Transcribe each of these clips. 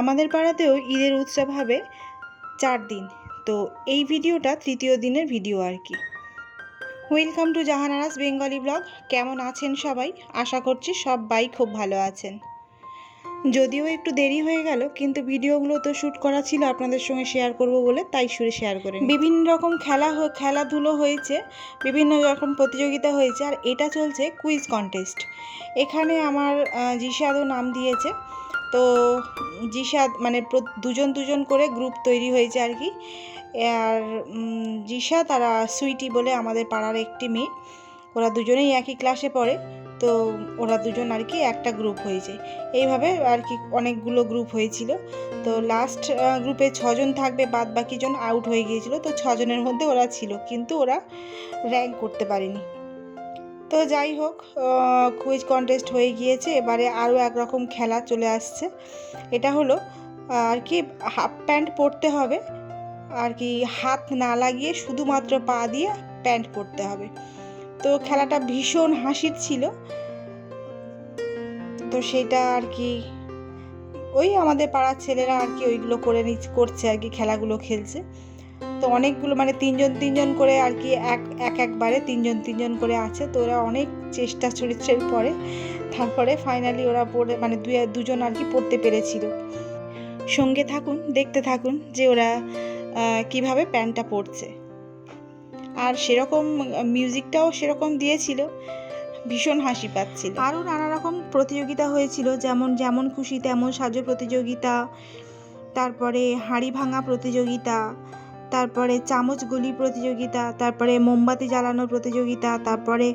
আমাদের পাড়াতেও ঈদের উৎসব হবে চার দিন। তো এই ভিডিওটা তৃতীয় দিনের ভিডিও আর কি। Welcome to Jahanara's Bengali blog কেমন আছেন সবাই? আশা করছি সবাই খুব ভালো আছেন। যদিও একটু দেরি হয়ে গেল, কিন্তু ভিডিওগুলো তো শ্যুট করা ছিল, আপনাদের সঙ্গে শেয়ার করব বলে তাই সুরে শেয়ার করে বিভিন্ন রকম খেলা খেলাধুলো হয়েছে, বিভিন্ন রকম প্রতিযোগিতা হয়েছে, আর এটা চলছে কুইজ কন্টেস্ট এখানে আমার জিসাদও নাম দিয়েছে। তো জিসাদ মানে দুজন দুজন করে গ্রুপ তৈরি হয়েছে আর কি। আর জিসা তারা সুইটি বলে আমাদের পাড়ার একটি মেয়ে। ওরা দুজনেই একই ক্লাসে পড়ে। তো ওরা দুজন আর কি একটা গ্রুপ হয়েছে। এইভাবে আর কি অনেকগুলো গ্রুপ হয়েছিল। তো লাস্ট গ্রুপে ছজন থাকবে বাদ বাকি জন আউট হয়ে গিয়েছিল। তো ছজনের মধ্যে ওরা ছিল। কিন্তু ওরা র্যাঙ্ক করতে পারেনি। তো যাই হোক কুইজ কন্টেস্ট হয়ে গিয়েছে, এবারে আরও একরকম খেলা চলে আসছে। এটা হলো, আর কি হাফ প্যান্ট পরতে হবে, আর কি, হাত না লাগিয়ে শুধুমাত্র পা দিয়ে প্যান্ট পরতে হবে। তো খেলাটা ভীষণ হাসির ছিল। তো সেটা আর কি, ওই আমাদের পাড়ার ছেলেরা আর কি ওইগুলো করে নি করছে আর কি, খেলাগুলো খেলছে। তো অনেকগুলো মানে তিনজন তিনজন করে আর কি এক এক একবারে তিনজন তিনজন করে আছে। তো ওরা অনেক চেষ্টা চরিত্রের পরে। তারপরে ফাইনালি ওরা পড়ে মানে দুই, দুজন আর কি পড়তে পেরেছিল। সঙ্গে থাকুন, দেখতে থাকুন যে ওরা কীভাবে প্যান্টটা পরছে আর সেরকম মিউজিকটাও সেরকম দিয়েছিল, ভীষণ হাসি পাচ্ছিল। আরও নানা রকম প্রতিযোগিতা হয়েছিল, যেমন যেমন খুশি তেমন সাজো প্রতিযোগিতা, তারপরে হাঁড়ি ভাঙা প্রতিযোগিতা তারপরে চামচ গুলি প্রতিযোগিতা, তারপরে মোমবাতি জ্বালানোর প্রতিযোগিতা, তারপরে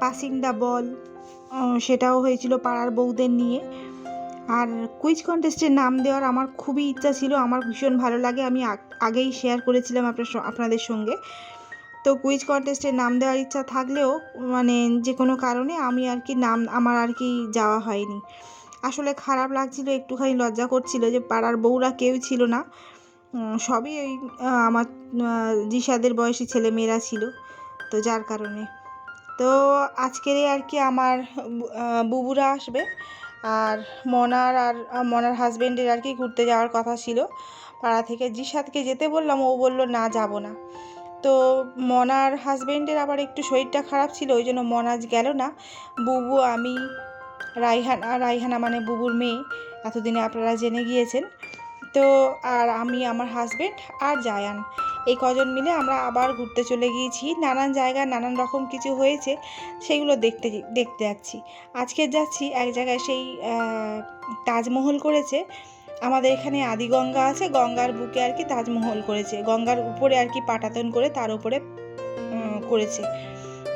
পাসিং দ্য বল সেটাও হয়েছিল পাড়ার বউদের নিয়ে। আর কুইজ কন্টেস্টের নাম দেওয়ার আমার খুবই ইচ্ছা ছিল, আমার ভীষণ ভালো লাগে, আমি আগেই শেয়ার করেছিলাম আপনার আপনাদের সঙ্গে। তো কুইজ কন্টেস্টের নাম দেওয়ার ইচ্ছা থাকলেও মানে যে কোনো কারণে আমি আর কি নাম, আমার আর কি যাওয়া হয়নি। আসলে খারাপ লাগছিল, একটুখানি লজ্জা করছিল যে পাড়ার বউরা কেউ ছিল না। সবই ওই আমার জিসাদের বয়সী ছেলে মেয়েরা ছিল, তো যার কারণে। তো আজকের আর কি আমার বুবুরা আসবে, আর মনার আর মনার হাজবেন্ডের আর কি ঘুরতে যাওয়ার কথা ছিল। পাড়া থেকে জিসাদকে যেতে বললাম, ও বলল, না, যাব না। তো মনার হাজবেন্ডের আবার একটু শরীরটা খারাপ ছিল, ওই জন্য মনাজ গেল না। বুবু, আমি, রাইহানা রাইহানা মানে বুবুর মেয়ে, এতদিনে আপনারা জেনে গিয়েছেন। তো আর আমি, আমার হাজবেন্ড আর জায়ান। এই কজন মিলে আমরা আবার ঘুরতে চলে গিয়েছি। নানান জায়গায় নানান রকম কিছু হয়েছে, সেগুলো দেখতে দেখতে যাচ্ছি। আজকে যাচ্ছি এক জায়গায় সেই তাজমহল করেছে। আমাদের এখানে আদি গঙ্গা আছে, গঙ্গার বুকে আর কি তাজমহল করেছে। গঙ্গার উপরে আর কি পাটাতন করে তার উপরে করেছে।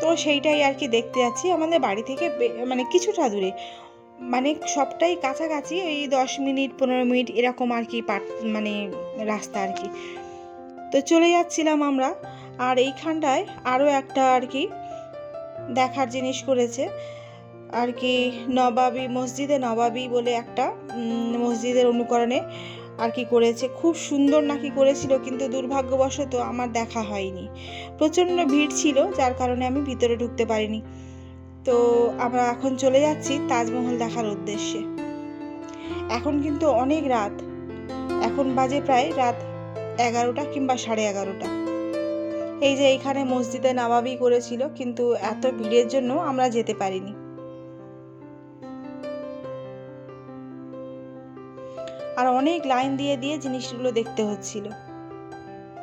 তো সেইটাই আর কি দেখতে যাচ্ছি। আমাদের বাড়ি থেকে মানে কিছুটা দূরে। মানে সবটাই কাছাকাছি ওই দশ মিনিট, পনেরো মিনিট এরকম আর কি মানে রাস্তা আর কি। তো চলে যাচ্ছিলাম আমরা, আর এইখানটায় আরও একটা আর কি দেখার জিনিস করেছে। আর কি নবাবী, মসজিদে নবাবী বলে একটা মসজিদের অনুকরণে আর কি করেছে। খুব সুন্দর নাকি করেছিল, কিন্তু দুর্ভাগ্যবশত আমার দেখা হয়নি। প্রচণ্ড ভিড় ছিল, যার কারণে আমি ভিতরে ঢুকতে পারিনি। তো আমরা এখন চলে যাচ্ছি তাজমহল দেখার উদ্দেশ্যে। এখন কিন্তু অনেক রাত। এখন বাজে প্রায় রাত এগারোটা কিংবা সাড়ে এগারোটা। এই যে এইখানে মসজিদে নামাবি করেছিল, কিন্তু এত ভিড়ের জন্য আমরা যেতে পারিনি। আর অনেক লাইন দিয়ে দিয়ে জিনিসগুলো দেখতে হচ্ছিল।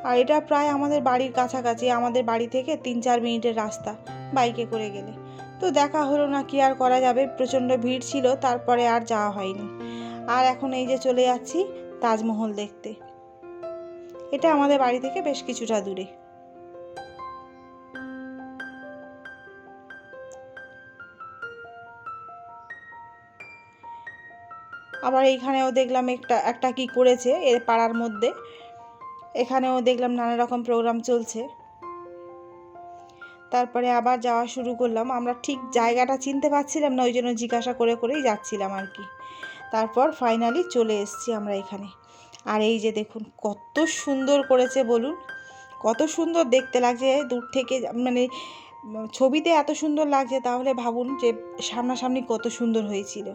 আর এটা প্রায় আমাদের বাড়ির কাছাকাছি, আমাদের বাড়ি থেকে তিন চার মিনিটের রাস্তা বাইকে করে গেলে। তো দেখা হলো না কি আর করা যাবে? প্রচণ্ড ভিড় ছিল, তারপরে আর যাওয়া হয়নি। আর এখন এই যে চলে যাচ্ছি তাজমহল দেখতে। এটা আমাদের বাড়ি থেকে বেশ কিছুটা দূরে। আবার এইখানেও দেখলাম একটা একটা কি করেছে এর পাড়ার মধ্যে। এখানেও দেখলাম নানা রকম প্রোগ্রাম চলছে। তারপরে আবার যাওয়া শুরু করলাম। আমরা ঠিক জায়গাটা চিনতে পারছিলাম না, ওই জন্য জিজ্ঞাসা করে করেই যাচ্ছিলাম আর কি। তারপর ফাইনালি চলে এসেছি আমরা এখানে। আর এই যে দেখুন, কত সুন্দর করেছে বলুন। কত সুন্দর দেখতে লাগছে, দূর থেকে মানে ছবিতে এত সুন্দর লাগছে, তাহলে ভাবুন যে সামনাসামনি কত সুন্দর হয়েছিল।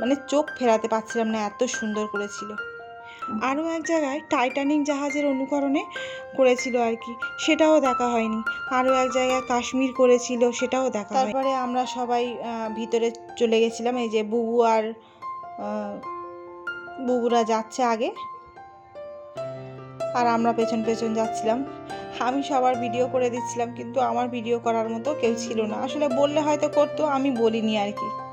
মানে চোখ ফেরাতে পারছিলাম না, এত সুন্দর করেছিল। আরও এক জায়গায় টাইটানিক জাহাজের অনুকরণে করেছিল আর কি। সেটাও দেখা হয়নি। আরও এক জায়গায় কাশ্মীর করেছিল, সেটাও দেখা তারপরে আমরা সবাই ভিতরে চলে গেছিলাম। এই যে বুবু আর বুবুরা যাচ্ছে আগে। আর আমরা পেছন পেছন যাচ্ছিলাম। আমি সবার ভিডিও করে দিচ্ছিলাম, কিন্তু আমার ভিডিও করার মতো কেউ ছিল না। আসলে বললে হয়তো করতো, আমি বলিনি আর কি।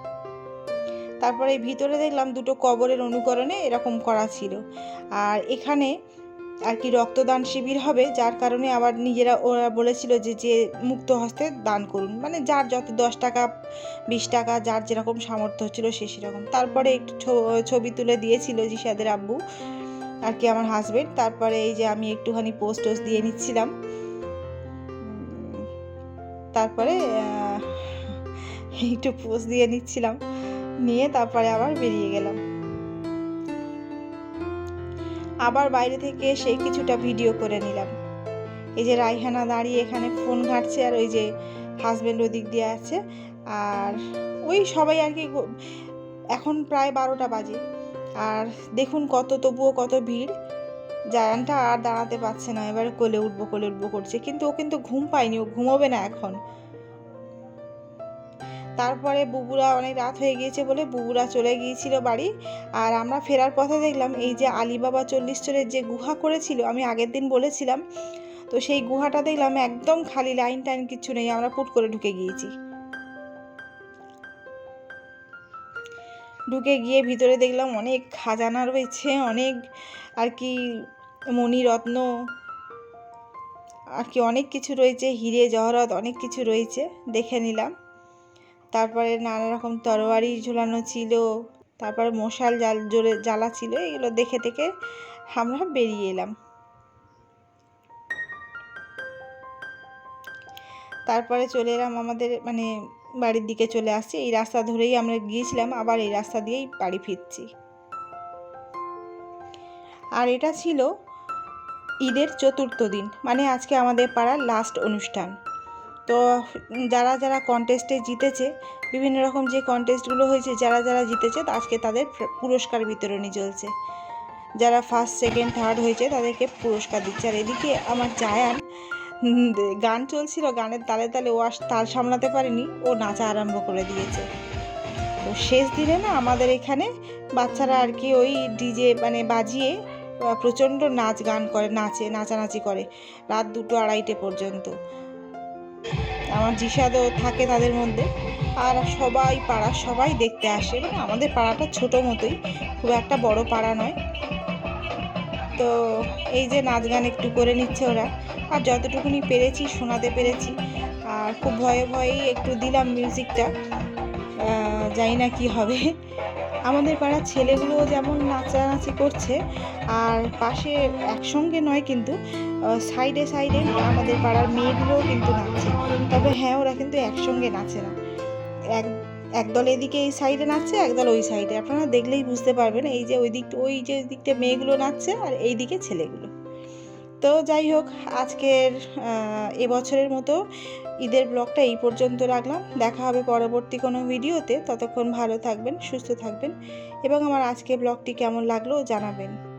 তারপরে ভিতরে দেখলাম দুটো কবরের অনুকরণে এরকম করা ছিল। আর এখানে আর কি রক্তদান শিবির হবে, যার কারণে আবার নিজেরা ওরা বলেছিল যে যে মুক্ত হস্তে দান করুন। মানে যার যত দশ টাকা, বিশ টাকা, যার যেরকম সামর্থ্য হচ্ছিল সে সেরকম। তারপরে একটু ছবি তুলে দিয়েছিল জিসাদের আব্বু আর কি আমার হাজবেন্ড তারপরে এই যে আমি একটুখানি পোস্ট টোস্ট দিয়ে নিচ্ছিলাম। তারপরে একটু পোস্ট দিয়ে নিচ্ছিলাম। নিয়ে তারপরে আবার বেরিয়ে গেলাম। আবার বাইরে থেকে এসে কিছুটা ভিডিও করে নিলাম। এই যে রাইহানা দাঁড়িয়ে এখানে ফোন ঘাঁটছে আর ওই যে হাজব্যান্ড ওদিক দিয়ে আছে। আর ওই সবাই আর কি এখন প্রায় বারোটা বাজে। আর দেখুন কত তবুও কত ভিড়। জায়ানটা আর দাঁড়াতে পারছে না। এবার কোলে উঠবো কোলে উঠবো করছে। কিন্তু ও কিন্তু ঘুম পায়নি। ও ঘুমোবে না এখন। তারপরে বুবুরা অনেক রাত হয়ে গিয়েছে বলে বুবুরা চলে গিয়েছিল বাড়ি। আর আমরা ফেরার পথে দেখলাম এই যে আলিবাবা চল্লিশ চরের যে গুহা করেছিল, আমি আগের দিন বলেছিলাম, তো সেই গুহাটা দেখলাম একদম খালি লাইন টাইন কিচ্ছু নেই, আমরা পুট করে ঢুকে গিয়েছি। ঢুকে গিয়ে ভিতরে দেখলাম অনেক খাজানা রয়েছে, অনেক আর কি মণিরত্ন, আর কি অনেক কিছু রয়েছে, হিরে, জহরত অনেক কিছু রয়েছে, দেখে নিলাম। তারপরে নানা রকম তরোয়ারি ঝোলানো ছিল, তারপরে মশাল জাল জোরে জ্বালা ছিল, এগুলো দেখে দেখে আমরা বেরিয়ে এলাম। তারপরে চলে এলাম আমাদের মানে বাড়ির দিকে চলে আসছি, এই রাস্তা ধরেই আমরা গিয়েছিলাম, আবার এই রাস্তা দিয়েই বাড়ি ফিরছি। আর এটা ছিল ঈদের চতুর্থ দিন মানে আজকে আমাদের পাড়ার লাস্ট অনুষ্ঠান। তো যারা যারা কন্টেস্টে জিতেছে, বিভিন্ন রকম যে কন্টেস্টগুলো হয়েছে, যারা যারা জিতেছে, আজকে তাদের পুরস্কার বিতরণী চলছে। যারা ফার্স্ট সেকেন্ড থার্ড হয়েছে, তাদেরকে পুরস্কার দিচ্ছে। আর এদিকে আমার জায়ান গান চলছিল, গানের তালে তালে ও আর তাল সামলাতে পারেনি, ও নাচা আরম্ভ করে দিয়েছে। তো শেষ দিনে না আমাদের এখানে বাচ্চারা আর কি ওই ডিজে মানে বাজিয়ে প্রচণ্ড নাচ গান করে, নাচে, নাচানাচি করে, রাত দুটো আড়াইটে পর্যন্ত। আমার জিসাদও থাকে তাদের মধ্যে। আর সবাই পাড়ার সবাই দেখতে আসে। মানে আমাদের পাড়াটা ছোটো মতোই, খুব একটা বড় পাড়া নয়। তো এই যে নাচ গান একটু করে নিচ্ছে ওরা। আর যতটুকুনি পেরেছি, শোনাতে পেরেছি। আর খুব ভয়ে ভয়েই একটু দিলাম মিউজিকটা জানি না কি হবে। আমাদের পাড়ার ছেলেগুলো যেমন নাচানাচি করছে, আর পাশে একসঙ্গে নয় কিন্তু সাইডে সাইডে আমাদের পাড়ার মেয়েগুলোও কিন্তু নাচছে। তবে হ্যাঁ ওরা কিন্তু একসঙ্গে নাচে না। এক, একদল এদিকে এই সাইডে নাচছে, একদল ওই সাইডে। আপনারা দেখলেই বুঝতে পারবেন, এই যে ওই দিক ওই যে দিকটা মেয়েগুলো নাচছে, আর এই দিকে ছেলেগুলো। তো যাই হোক, আজকের এবছরের মতো ঈদের ব্লগটা এই পর্যন্ত রাখলাম। দেখা হবে পরবর্তী কোনো ভিডিওতে। ততক্ষণ ভালো থাকবেন, সুস্থ থাকবেন এবং আমার আজকের ব্লগটি কেমন লাগল জানাবেন।